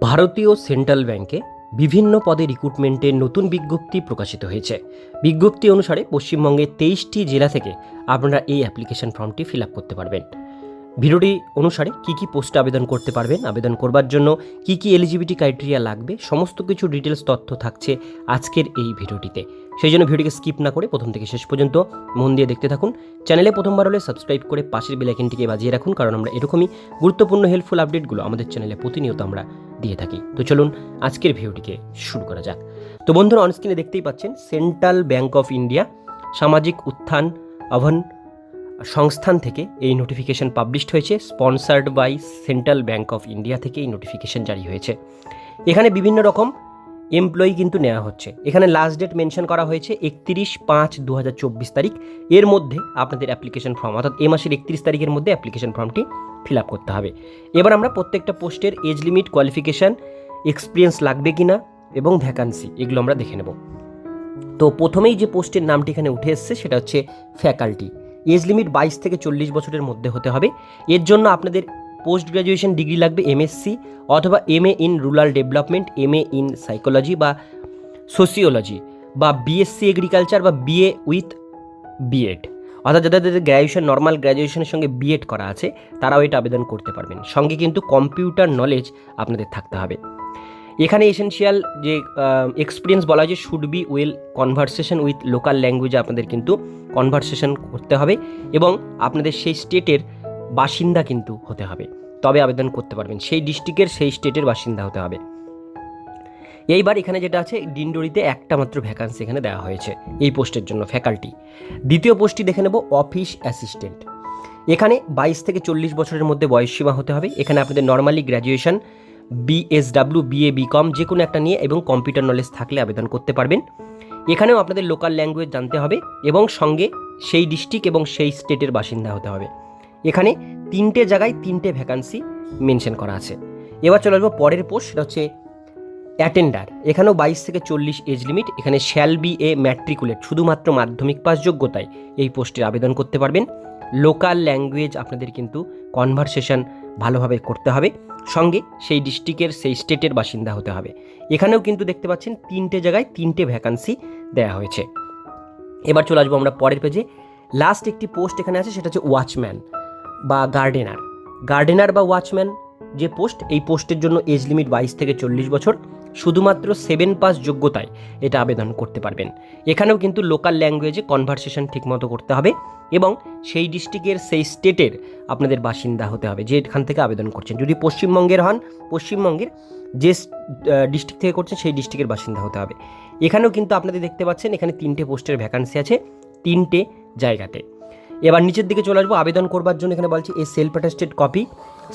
ভারতীয় সেন্ট্রাল ব্যাংকে বিভিন্ন পদে রিক্রুটমেন্টের নতুন বিজ্ঞপ্তি প্রকাশিত হয়েছে। বিজ্ঞপ্তি অনুসারে পশ্চিমবঙ্গের তেইশটি জেলা থেকে আপনারা এই অ্যাপ্লিকেশন ফর্মটি ফিল আপ করতে পারবেন। ভিডিওটি অনুসারে কি কি পোস্টে আবেদন করতে পারবেন, আবেদন করবার জন্য কি কি এলিজিবিলিটি ক্রাইটেরিয়া লাগবে, সমস্ত কিছু ডিটেলস তথ্য থাকছে আজকের এই ভিডিওটিতে। সেই জন্য ভিডিওটিকে স্কিপ না করে প্রথম থেকে শেষ পর্যন্ত মন দিয়ে দেখতে থাকুন। চ্যানেলে প্রথমবার হলে সাবস্ক্রাইব করে পাশের বেলাইকেনটিকে বাজিয়ে রাখুন, কারণ আমরা এরকমই গুরুত্বপূর্ণ হেল্পফুল আপডেটগুলো আমাদের চ্যানেলে প্রতিনিয়ত আমরা দিয়ে থাকি। তো চলুন আজকের ভিডিওটিকে শুরু করা যাক। তো বন্ধুরা অনস্ক্রিনে দেখতেই পাচ্ছেন সেন্ট্রাল ব্যাংক অফ ইন্ডিয়া সামাজিক উত্থান, আহ্বান সংস্থান থেকে এই নোটিফিকেশন পাবলিশড হয়েছে sponsored by central bank of India থেকে এই নোটিফিকেশন জারি হয়েছে। এখানে বিভিন্ন রকম এমপ্লয়ি কিন্তু নেওয়া হচ্ছে। এখানে লাস্ট ডেট মেনশন করা হয়েছে, একত্রিশ পাঁচ দু তারিখ। এর মধ্যে আপনাদের অ্যাপ্লিকেশন ফর্ম অর্থাৎ এ মাসের একত্রিশ তারিখের মধ্যে অ্যাপ্লিকেশন ফর্মটি ফিল আপ করতে হবে। এবার আমরা প্রত্যেকটা পোস্টের এজ লিমিট কোয়ালিফিকেশান এক্সপিরিয়েন্স লাগবে কিনা এবং ভ্যাকান্সি এগুলো আমরা দেখে নেব। তো প্রথমেই যে পোস্টের নামটি এখানে উঠে এসছে, সেটা হচ্ছে ফ্যাকাল্টি এজ লিমিট বাইশ থেকে চল্লিশ বছরের মধ্যে হতে হবে। এর জন্য আপনাদের পোস্ট গ্র্যাজুয়েশন ডিগ্রি লাগবে এমএসসি অথবা M A in rural development, M A in psychology বা সোসিওলজি বা বিএসসি এগ্রিকালচার বা বিএ উইথ বিএড। অর্থাৎ যাদের গ্র্যাজুয়েশন নর্মাল গ্র্যাজুয়েশনের সঙ্গে বিএড করা আছে, তারাও এটা আবেদন করতে পারবেন। সঙ্গে কিন্তু কম্পিউটার নলেজ আপনাদের থাকতে হবে। এখানে এসেনশিয়াল যে এক্সপিরিয়েন্স বলা যে should be well conversation with local ল্যাঙ্গুয়েজে আপনাদের কিন্তু কনভারসেশন করতে হবে এবং আপনাদের সেই স্টেটের বাসিন্দা কিন্তু হতে হবে। তবে আবেদন করতে পারবেন। সেই ডিস্ট্রিক্টের সেই স্টেটের বাসিন্দা হতে হবে। এইবার এখানে যেটা আছে, ডিন্ডোরিতে একটা মাত্র ভ্যাকান্সি এখানে দেওয়া হয়েছে এই পোস্টের জন্য ফ্যাকাল্টি দ্বিতীয় পোস্টটি দেখে নেব অফিস অ্যাসিস্ট্যান্ট এখানে বাইশ থেকে চল্লিশ বছরের মধ্যে বয়সসীমা হতে হবে। এখানে আপনাদের normally graduation BSW BA BCom যে কোনো একটা নিয়ে এবং কম্পিউটার নলেজ থাকলে আবেদন করতে পারবেন। এখানেও আপনাদের লোকাল ল্যাঙ্গুয়েজ জানতে হবে এবং সঙ্গে সেই ডিস্ট্রিক্ট এবং সেই স্টেটের বাসিন্দা হতে হবে। এখানে তিনটে জায়গায় তিনটে ভ্যাকান্সি মেনশন করা আছে। এবার চলে আসব পরের পোস্ট সেটা হচ্ছে অ্যাটেন্ডার এখানেও বাইশ থেকে চল্লিশ এজ লিমিট এখানে শ্যাল বি এ ম্যাট্রিকুলেট শুধুমাত্র মাধ্যমিক পাস যোগ্যতায় এই পোস্টের আবেদন করতে পারবেন। লোকাল ল্যাঙ্গুয়েজ আপনাদের কিন্তু কনভারসেশন ভালোভাবে করতে হবে। সঙ্গে সেই ডিস্ট্রিক্টের সেই স্টেটের বাসিন্দা হতে হবে। এখানেও কিন্তু দেখতে পাচ্ছেন তিনটে জায়গায় তিনটে ভ্যাকান্সি দেওয়া হয়েছে। এবার চলে আসব আমরা পরের পেজে লাস্ট একটি পোস্ট এখানে আছে, সেটা হচ্ছে ওয়াচম্যান বা গার্ডেনার গার্ডেনার বা ওয়াচম্যান যে পোস্ট এই পোস্টের জন্য এজ লিমিট বাইশ থেকে চল্লিশ বছর। শুধুমাত্র সেভেন পাস যোগ্যতায় এটা আবেদন করতে পারবেন। এখানেও কিন্তু লোকাল ল্যাঙ্গুয়েজে কনভারসেশন ঠিকমতো করতে হবে। এবং সেই ডিস্ট্রিক্টের সেই স্টেটের আপনাদের বাসিন্দা হতে হবে যে এখান থেকে আবেদন করছেন। যদি পশ্চিমবঙ্গের হন, পশ্চিমবঙ্গের যে ডিস্ট্রিক্ট থেকে করছেন সেই ডিস্ট্রিক্টের বাসিন্দা হতে হবে। এখানেও কিন্তু আপনাদের দেখতে পাচ্ছেন, এখানে তিনটে পোস্টের ভ্যাকান্সি আছে, তিনটে জায়গাতে। এবার নিচের দিকে চলে আসব, আবেদন করবার জন্য এখানে বলছি, এই self attested copy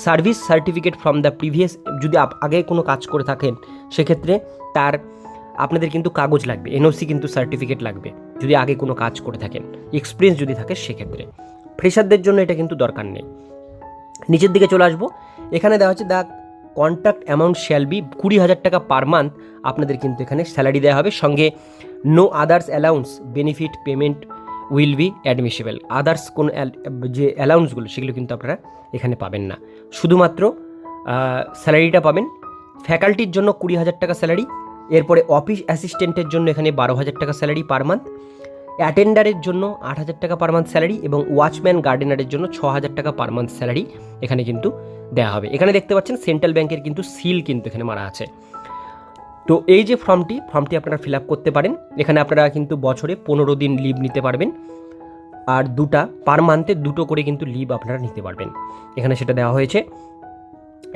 service certificate from the previous যদি আগে কোনো কাজ করে থাকেন, সেক্ষেত্রে তার আপনাদের কিন্তু কাগজ লাগবে এনওসি কিন্তু সার্টিফিকেট লাগবে, যদি আগে কোনো কাজ করে থাকেন এক্সপিরিয়েন্স যদি থাকে সেক্ষেত্রে। ফ্রেশারদের জন্য এটা কিন্তু দরকার নেই। নিচের দিকে চলে আসব, এখানে দেওয়া হচ্ছে the contact amount shall be কুড়ি হাজার টাকা পার মান্থ আপনাদের কিন্তু এখানে স্যালারি দেওয়া হবে, সঙ্গে no others allowance benefit payment will be admissible others কোন যে অ্যালাউন্সগুলো সেগুলো কিন্তু আপনারা এখানে পাবেন না। শুধুমাত্র স্যালারিটা পাবেন। ফ্যাকাল্টির জন্য কুড়ি হাজার টাকা স্যালারি এরপরে অফিস অ্যাসিস্ট্যান্টের জন্য এখানে বারো হাজার টাকা স্যালারি পার মান্থ, অ্যাটেন্ডারের জন্য আট হাজার টাকা পার মান্থ স্যালারি এবং ওয়াচম্যান গার্ডেনারের জন্য ছ হাজার টাকা পার মান্থ স্যালারি এখানে কিন্তু দেওয়া হবে। এখানে দেখতে পাচ্ছেন সেন্ট্রাল ব্যাংকের কিন্তু সিল কিন্তু এখানে মারা আছে। তো এই যে ফর্মটি ফর্মটি আপনারা ফিল আপ করতে পারেন। এখানে আপনারা কিন্তু বছরে পনেরো দিন লিভ নিতে পারবেন আর দুটা পার মান্থে দুটো করে কিন্তু লিভ আপনারা নিতে পারবেন। এখানে সেটা দেওয়া হয়েছে।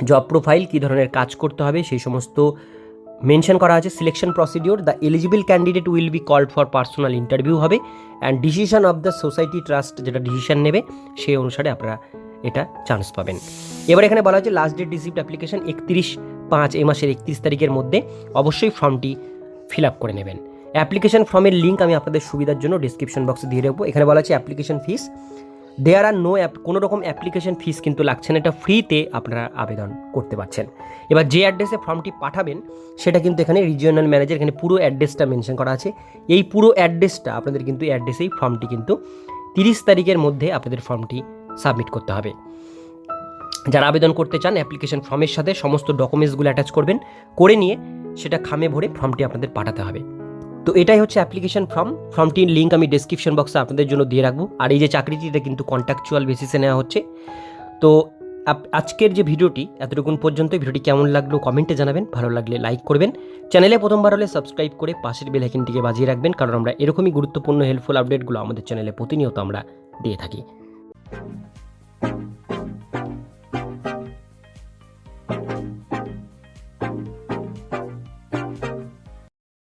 জব প্রোফাইল কী ধরনের কাজ করতে হবে সেই সমস্ত মেনশন করা আছে selection procedure the eligible candidate will be called for personal interview হবে and decision of the society trust যেটা ডিসিশন নেবে সেই অনুসারে আপনারা এটা চান্স পাবেন। এবার এখানে বলা হচ্ছে লাস্ট ডেট রিসিপ্ট অ্যাপ্লিকেশন একত্রিশ পাঁচ এই মাসের একত্রিশ তারিখের মধ্যে অবশ্যই ফর্মটি ফিল আপ করে নেবেন। অ্যাপ্লিকেশন ফর্মের লিঙ্ক আমি আপনাদের সুবিধার জন্য ডিসক্রিপশন বক্সে দিয়ে রাখব। এখানে বলা আছে application fees there are no app কোনো রকম অ্যাপ্লিকেশন ফিস কিন্তু লাগছে না। এটা ফ্রিতে আপনারা আবেদন করতে পারছেন। এবার যে অ্যাড্রেসে ফর্মটি পাঠাবেন, সেটা কিন্তু এখানে রিজিওনাল ম্যানেজার এখানে পুরো অ্যাড্রেসটা মেনশন করা আছে। এই পুরো অ্যাড্রেসটা আপনাদের কিন্তু অ্যাড্রেসেই ফর্মটি কিন্তু তিরিশ তারিখের মধ্যে আপনাদের ফর্মটি সাবমিট করতে হবে। যারা আবেদন করতে চান অ্যাপ্লিকেশন ফর্মের সাথে সমস্ত ডকুমেন্টসগুলো অ্যাটাচ করবেন। করে নিয়ে সেটা খামে ভরে ফর্মটি আপনাদের পাঠাতে হবে। তো এটাই হচ্ছে অ্যাপ্লিকেশন ফর্ম ফর্মটির লিঙ্ক আমি ডেসক্রিপশন বক্সে আপনাদের জন্য দিয়ে রাখব। আর এই যে চাকরিটি এটা কিন্তু কন্ট্রাকচুয়াল বেসিসে নেওয়া হচ্ছে। তো আজকের যে ভিডিওটি, এতটুকুন পর্যন্ত ভিডিওটি কেমন লাগল কমেন্টে জানাবেন। ভালো লাগলে লাইক করবেন। চ্যানেলে প্রথমবার হলে সাবস্ক্রাইব করে পাশের বেল আইকনটিকে বাজিয়ে রাখবেন। কারণ আমরা এরকমই গুরুত্বপূর্ণ হেল্পফুল আপডেটগুলো আমাদের চ্যানেলে প্রতিনিয়ত আমরা দিয়ে থাকি।